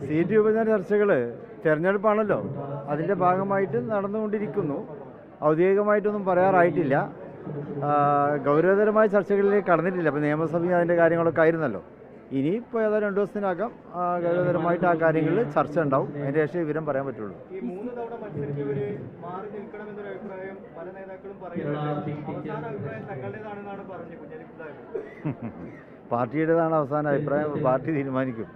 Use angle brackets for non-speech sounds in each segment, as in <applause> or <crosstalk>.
Seat വിഭജന ചർച്ചകൾ തെരഞ്ഞെടുപ്പാണല്ലോ. അതിന്റെ ഭാഗമായിട്ട് നടന്നുകൊണ്ടിരിക്കുന്നു. ഔദ്യോഗികമായിട്ടൊന്നും പറയാറായിട്ടില്ല. ഗൗരവതരമായ ചർച്ചകളിലേക്ക് കടന്നിട്ടില്ല. അപ്പോൾ നിയമസഭയും അതിന്റെ കാര്യങ്ങളൊക്കെ ആയിരുന്നല്ലോ. ഇനിയിപ്പോൾ ഏതാ രണ്ടു ദിവസത്തിനകം ഗൗരവതരമായിട്ട് ആ കാര്യങ്ങളിൽ ചർച്ച ഉണ്ടാവും. അതിന്റെ ശേഷം വിവരം പറയാൻ പറ്റുള്ളൂ. ഈ <laughs> പാർട്ടിയുടേതാണ് അവസാന അഭിപ്രായം. പാർട്ടി തീരുമാനിക്കും.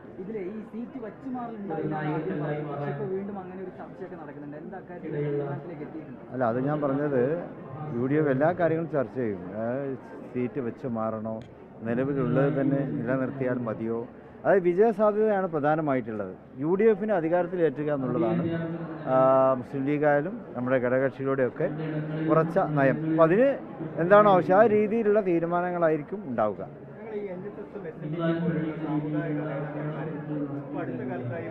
അല്ല അത് ഞാൻ പറഞ്ഞത് യു ഡി എഫ് എല്ലാ കാര്യങ്ങളും ചർച്ച ചെയ്യും. സീറ്റ് വെച്ച് മാറണോ? നിലവിലുള്ളത് തന്നെ നിലനിർത്തിയാൽ മതിയോ? അത് വിജയസാധ്യതയാണ് പ്രധാനമായിട്ടുള്ളത്. യു ഡി എഫിന് അധികാരത്തിലേറ്റുക എന്നുള്ളതാണ്. മുസ്ലിം ലീഗായാലും നമ്മുടെ ഘടകകക്ഷികളുടെയൊക്കെ ഉറച്ച നയം. അപ്പം അതിന് എന്താണോ ആവശ്യം? ആ രീതിയിലുള്ള തീരുമാനങ്ങളായിരിക്കും ഉണ്ടാവുക. ഞങ്ങൾ ഈ N S S S N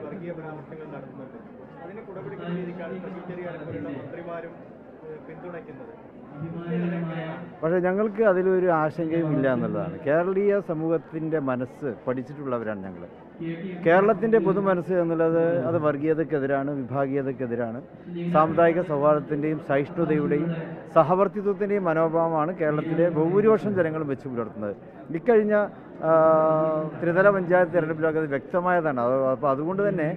വർഗീയ പരാമർശങ്ങൾ നടത്തുന്നുണ്ട്. അതിന് കുടപിടിക്കുന്ന രീതിക്കാണ് ശശി ചെറിയാൻ പോലുള്ള മന്ത്രിമാരും പിന്തുണയ്ക്കുന്നത്. പക്ഷേ ഞങ്ങൾക്ക് അതിലൊരു ആശങ്കയും ഇല്ല എന്നുള്ളതാണ്. കേരളീയ സമൂഹത്തിന്റെ മനസ്സ് പഠിച്ചിട്ടുള്ളവരാണ് ഞങ്ങൾ കേരളത്തിന്റെ പൊതുമനസ്സ് എന്നുള്ളത് അത് വർഗീയതക്കെതിരാണ് വിഭാഗീയതക്കെതിരാണ്. സാമുദായിക സൗഹാർദ്ദത്തിന്റെയും സഹിഷ്ണുതയുടെയും സഹവർത്തിത്വത്തിന്റെയും മനോഭാവമാണ് കേരളത്തിലെ ഭൂരിപക്ഷം ജനങ്ങളും വെച്ച് പുലർത്തുന്നത്. ഇക്കഴിഞ്ഞ ത്രിതല പഞ്ചായത്ത് തിരഞ്ഞെടുപ്പിലൊക്കെ അത് വ്യക്തമായതാണ്. അത് അപ്പോൾ അതുകൊണ്ട് തന്നെ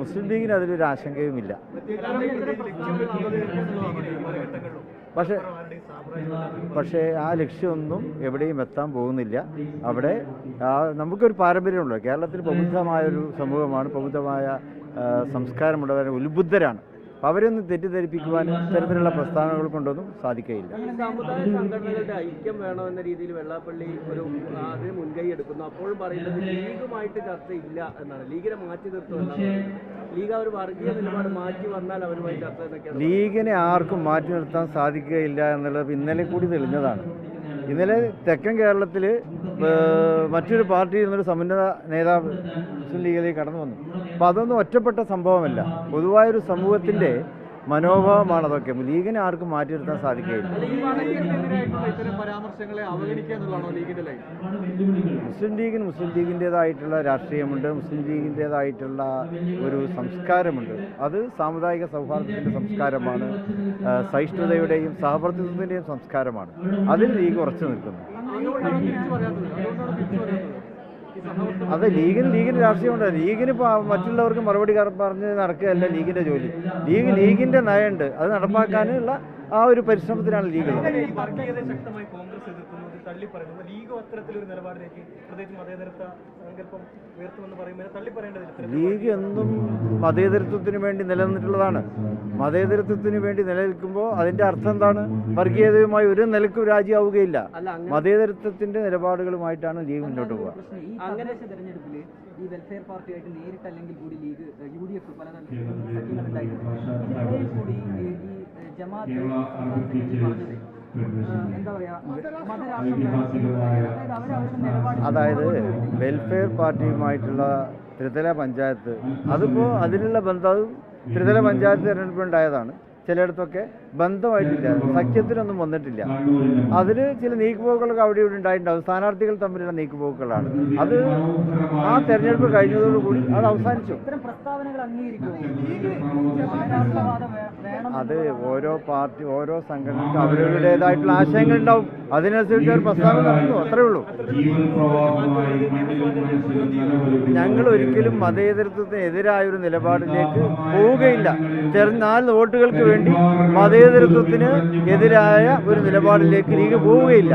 മുസ്ലിം ലീഗിന് അതിലൊരു ആശങ്കയുമില്ല. പക്ഷേ പക്ഷേ ആ ലക്ഷ്യമൊന്നും എവിടെയും എത്താൻ പോകുന്നില്ല. അവിടെ ആ, നമുക്കൊരു പാരമ്പര്യമുള്ള കേരളത്തിൽ പ്രബുദ്ധമായൊരു സമൂഹമാണ്. പ്രബുദ്ധമായ സംസ്കാരമുള്ളവരെ ഉത്ബുദ്ധരാണ്. അപ്പോൾ അവരൊന്നും തെറ്റിദ്ധരിപ്പിക്കുവാൻ ഇത്തരത്തിലുള്ള പ്രസ്താവനകൾ കൊണ്ടൊന്നും സാധിക്കുകയില്ല സമുദായ സംഘടനകളുടെ ഐക്യം വേണമെന്ന രീതിയിൽ വെള്ളാപ്പള്ളി ഒരു അതിന് മുൻകൈ എടുക്കുന്നു. അപ്പോഴും പറയുന്നത് ലീഗുമായിട്ട് ചർച്ചയില്ല എന്നാണ്. ലീഗിനെ മാറ്റി നിർത്തുമെന്നാണ് ലീഗ് അവർ ഒരു വർഗീയ നിലപാട് മാറ്റി വന്നാൽ അവരുമായി ചർച്ച എന്നൊക്കെയാണ് ലീഗിനെ ആർക്കും മാറ്റി നിർത്താൻ സാധിക്കുകയില്ല എന്നുള്ളത് ഇന്നലെ കൂടി തെളിഞ്ഞതാണ്. ഇന്നലെ തെക്കൻ കേരളത്തിൽ മറ്റൊരു പാർട്ടിയിൽ നിന്നൊരു സമുന്നത നേതാവ് മുസ്ലിം ലീഗിലേക്ക് കടന്നു വന്നു. അപ്പോൾ അതൊന്നും ഒറ്റപ്പെട്ട സംഭവമല്ല. പൊതുവായൊരു സമൂഹത്തിന്റെ മനോഭാവമാണ് അതൊക്കെ ലീഗിനെ ആർക്കും മാറ്റി നിർത്താൻ സാധിക്കുകയില്ല. മുസ്ലിം ലീഗിന് മുസ്ലിം ലീഗിന്റേതായിട്ടുള്ള രാഷ്ട്രീയമുണ്ട് മുസ്ലിം ലീഗിന്റേതായിട്ടുള്ള ഒരു സംസ്കാരമുണ്ട്. അത് സാമുദായിക സൗഹാർദ്ദത്തിന്റെ സംസ്കാരമാണ് സഹിഷ്ണുതയുടെയും സഹവർത്തിത്വത്തിന്റെയും സംസ്കാരമാണ്. അതിൽ ലീഗ് ഉറച്ചു നിൽക്കുന്നു. അത് ലീഗിന് ലീഗിന് രാഷ്ട്രീയമുണ്ട്. ലീഗിന് മറ്റുള്ളവർക്ക് മറുപടി പറഞ്ഞ് നടക്കുകയല്ല ലീഗിന്റെ ജോലി. ലീഗ് ലീഗിന്റെ നയമുണ്ട്. അത് നടപ്പാക്കാനുള്ള ആ ഒരു പരിശ്രമത്തിലാണ് ലീഗ് ഉള്ളത് ലീഗ് അത്തരത്തിലൊരു നിലപാടിലേക്ക് പ്രത്യേകിച്ച് മതേതരത്വ സങ്കല്പം ഉയർത്തുമെന്ന് പറയുമ്പോൾ തള്ളി പറയേണ്ടതില്ല. ലീഗ് എന്നും മതേതരത്വത്തിന് വേണ്ടി നിലനിന്നിട്ടുള്ളതാണ്. മതേതരത്വത്തിന് വേണ്ടി നിലനിൽക്കുമ്പോൾ അതിന്റെ അർത്ഥം എന്താണ്? വർഗീയതയുമായി ഒരു നിലക്കും അങ്ങനെ മതേതരത്വത്തിന്റെ നിലപാടുകളുമായിട്ടാണ് ലീഗ് മുന്നോട്ട് പോകുക അങ്ങനെ ഈ തദ്ദേശ തെരഞ്ഞെടുപ്പിൽ ഈ വെൽഫെയർ പാർട്ടിയായിട്ട് നേരിട്ടല്ലെങ്കിൽ കൂടി ലീഗ് യു ഡി എഫ് പല സഖ്യങ്ങളുണ്ടായിട്ടുണ്ട് ഇതിനിടയിൽ കൂടി ഈ ഈ, ജമാഅത്ത് എന്താ അതായത് വെൽഫെയർ പാർട്ടിയുമായിട്ടുള്ള ത്രിതല പഞ്ചായത്ത്. അതിപ്പോൾ അതിലുള്ള ബന്ധം ത്രിതല പഞ്ചായത്ത് തിരഞ്ഞെടുപ്പുണ്ടായതാണ് ചിലയിടത്തൊക്കെ ബന്ധമായിട്ടില്ല. സഖ്യത്തിനൊന്നും വന്നിട്ടില്ല. അതിൽ ചില നീക്കുപോക്കുകളൊക്കെ അവിടെ ഇവിടെ ഉണ്ടായിട്ടുണ്ടാവും സ്ഥാനാർത്ഥികൾ തമ്മിലുള്ള നീക്കുപോക്കുകളാണ്. അത് ആ തെരഞ്ഞെടുപ്പ് കഴിഞ്ഞതോടുകൂടി അത് അവസാനിച്ചു. അത് ഓരോ പാർട്ടി ഓരോ സംഘടനയ്ക്കും അവരവരുടേതായിട്ടുള്ള ആശയങ്ങൾ ഉണ്ടാവും അതിനനുസരിച്ച് അവർ പ്രസ്താവന നടത്തുന്നു അത്രേ ഉള്ളൂ. ഞങ്ങൾ ഒരിക്കലും മതേതരത്വത്തിന് എതിരായ ഒരു നിലപാടിലേക്ക് പോവുകയില്ല. നാല് വോട്ടുകൾക്ക് വേണ്ടി മതേതരത്വത്തിന് എതിരായ ഒരു നിലപാടിലേക്ക് ലീഗ് പോവുകയില്ല.